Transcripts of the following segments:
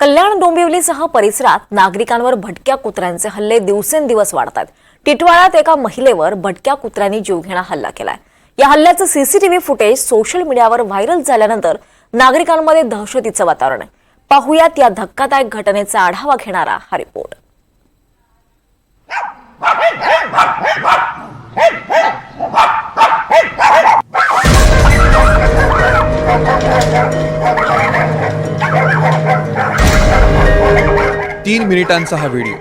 कल्याण डोंबिवलीसह परिसरात नागरिकांवर भटक्या कुत्र्यांचे हल्ले दिवसेंदिवस वाढतात टिटवाळ्यात एका महिलेवर भटक्या कुत्र्यांनी जीवघेणा हल्ला केलाय. या हल्ल्याचं सीसीटीव्ही फुटेज सोशल मीडियावर व्हायरल झाल्यानंतर नागरिकांमध्ये दहशतीचं वातावरण आहे. पाहुयात या धक्कादायक घटनेचा आढावा घेणारा हा रिपोर्ट. तीन मिनिटांचा हा व्हिडिओ.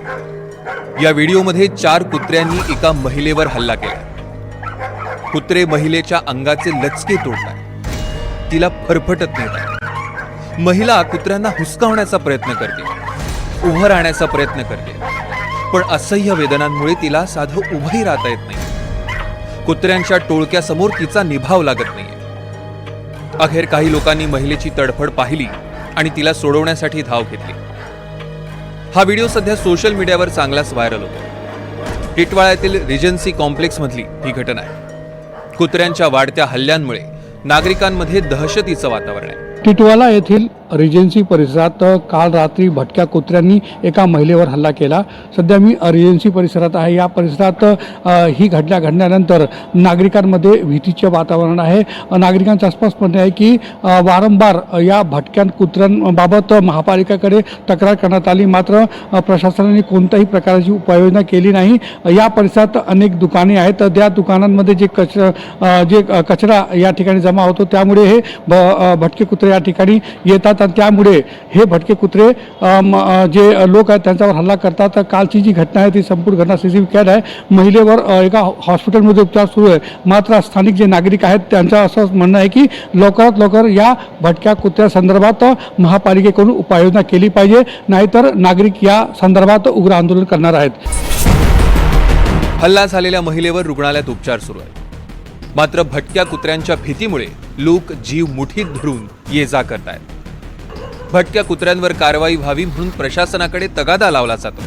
या व्हिडिओमध्ये चार कुत्र्यांनी एका महिलेवर हल्ला केला. कुत्रे महिलेच्या अंगाचे लचके तोडतात. तिला फरफटत नेतात. महिला कुत्र्यांना हुसकावण्याचा प्रयत्न करते. उभं राहण्याचा प्रयत्न करते. पण असह्य वेदनांमुळे तिला साधं उभंही राहता येत नाही. कुत्र्यांच्या टोळक्यासमोर तिचा निभाव लागत नाही अखेर काही लोकांनी महिलेची तडफड पाहिली आणि तिला सोडवण्यासाठी धाव घेतली. हा व्हिडिओ सध्या सोशल मीडियावर चांगलाच व्हायरल होतो टिटवाळ्यातील रिजन्सी कॉम्प्लेक्समधली ही घटना आहे. कुत्र्यांच्या वाढत्या हल्ल्यांमुळे नागरिकांमध्ये दहशतीचं वातावरण आहे. टिटवाला येथील रिजन्सी परिसरात काल रात्री भटक्या कुत्र्यांनी एका महिलेवर हल्ला केला. सध्या मी रिजन्सी परिसरात आहे. या परिसरात ही घटना घडल्यानंतर नागरिकांमध्ये भीतीचे वातावरण आहे. नागरिकांचं आसपास म्हणणे आहे की वारंवार या भटक्या कुत्र्यांबाबत महापालिकेकडे तक्रार करण्यात आली. मात्र प्रशासनाने कोणत्याही प्रकारची उपाययोजना केली नाही. या परिसरात अनेक दुकाने आहेत. त्या दुकानांमध्ये जे कचरा जे कचरा या ठिकाणी जमा होतो त्यामुळे हे भ भटके कुत्रे या ठिकाणी येतात आणि त्यामुळे हे भटके कुत्रे जे लोक आहेत त्यांच्यावर हल्ला करतात. तर कालची जी घटना आहे ती संपूर्ण घटना सी सी कॅड आहे. महिलेवर एका हॉस्पिटलमध्ये उपचार सुरू आहे. मात्र स्थानिक जे नागरिक आहेत त्यांचं असं म्हणणं आहे की लवकरात लवकर या भटक्या कुत्र्यासंदर्भात महापालिकेकडून उपाययोजना केली पाहिजे. नाहीतर नागरिक या संदर्भात उग्र आंदोलन करणार आहेत. हल्ला झालेल्या महिलेवर रुग्णालयात उपचार सुरू आहेत. मात्र भटक्या कुत्र्यांच्या भीतीमुळे लोक जीव मुठीत धरून ये जा करतायत. भटक्या कुत्र्यांवर कारवाई व्हावी म्हणून प्रशासनाकडे तगादा लावला जातो.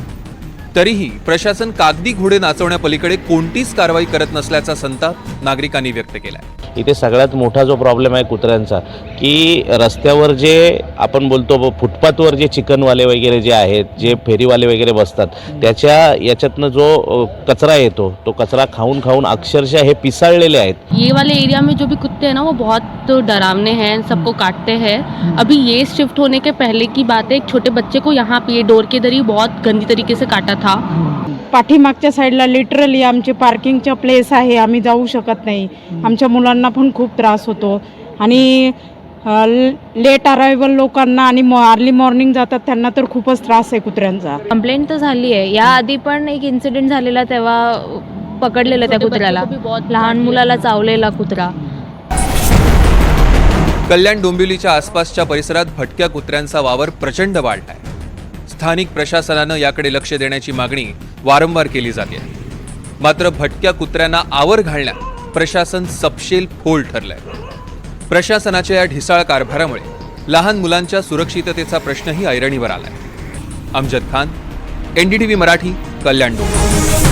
तरीही प्रशासन कागदी घोडे नाचवण्यापलीकडे कोणतीच कारवाई करत नसल्याचा संताप नागरिकांनी व्यक्त केलाय. इथे सगळ्यात मोठा जो प्रॉब्लेम आहे कुत्र्यांचा की रस्त्यावर जे आपण बोलतो फुटपाथवर जे चिकनवाले वगैरे जे आहेत जे फेरीवाले वगैरे बसतात त्याच्या याच्यातनं जो कचरा येतो तो कचरा खाऊन खाऊन अक्षरशः हे पिसाळलेले आहेत. ये वाले एरिया में जो भी कुत्ते हैं ना वो बहुत डरावने हैं सबको काटते हैं। अभी ये शिफ्ट होने के पहले की बात है एक छोटे बच्चे को यहाँ पे ये डोर के इधर ही बहुत गंदी तरीके से काटा था। पाठीमागच्या साईडला लिटरली आमचे पार्किंगच्या प्लेस आहे आम्ही जाऊ शकत नाही. आमच्या मुलांना पण खूप त्रास होतो. आणि लेट अरायवल लोकांना आणि अर्ली मॉर्निंग जातात त्यांना तर खूपच त्रास आहे कुत्र्यांचा. कंप्लेंट तर झाली आहे. या आधी पण एक इन्सिडेंट झालेला तेव्हा पकडलेलं त्या कुत्र्याला. लहान मुलाला चावलेला कुत्रा. कल्याण डोंबिवलीच्या आसपासच्या परिसरात भटक्या कुत्र्यांचा वावर प्रचंड वाढलाय स्थानिक प्रशासनानं याकडे लक्ष देण्याची मागणी वारंवार केली जाते. मात्र भटक्या कुत्र्यांना आवर घालण्यात प्रशासन सपशेल फोल ठरलंय. प्रशासनाच्या या ढिसाळ कारभारामुळे लहान मुलांच्या सुरक्षिततेचा प्रश्नही ऐरणीवर आलाय. अमजद खान एनडीटीव्ही मराठी कल्याण डोंबिवली.